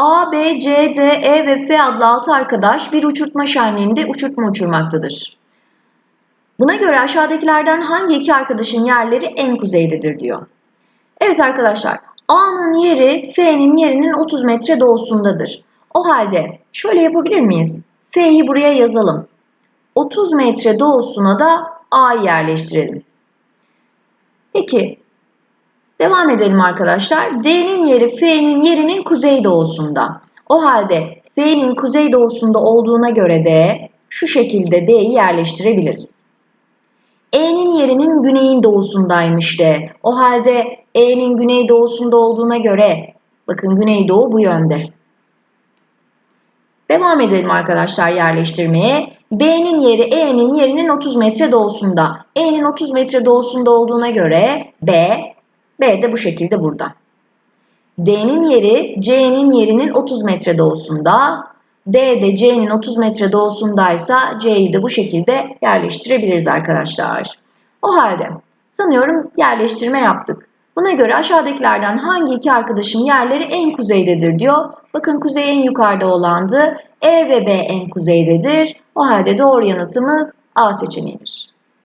A, B, C, D, E ve F adlı altı arkadaş bir uçurtma şenliğinde uçurtma uçurmaktadır. Buna göre aşağıdakilerden hangi iki arkadaşın yerleri en kuzeydedir diyor. Evet arkadaşlar, A'nın yeri F'nin yerinin 30 metre doğusundadır. O halde şöyle yapabilir miyiz? F'yi buraya yazalım. 30 metre doğusuna da A'yı yerleştirelim. Peki, devam edelim arkadaşlar. D'nin yeri F'nin yerinin kuzeydoğusunda. O halde F'nin kuzeydoğusunda olduğuna göre de şu şekilde D'yi yerleştirebiliriz. E'nin yerinin güneyin doğusundaymış de. O halde E'nin güneydoğusunda olduğuna göre bakın güneydoğu bu yönde. Devam edelim arkadaşlar yerleştirmeye. B'nin yeri E'nin yerinin 30 metre doğusunda. E'nin 30 metre doğusunda olduğuna göre B, B de bu şekilde burada. D'nin yeri C'nin yerinin 30 metre doğusunda. D de C'nin 30 metre doğusundaysa C'yi de bu şekilde yerleştirebiliriz arkadaşlar. O halde sanıyorum yerleştirme yaptık. Buna göre aşağıdakilerden hangi iki arkadaşın yerleri en kuzeydedir diyor. Bakın kuzey en yukarıda olandı. E ve B en kuzeydedir. O halde doğru yanıtımız A seçeneğidir.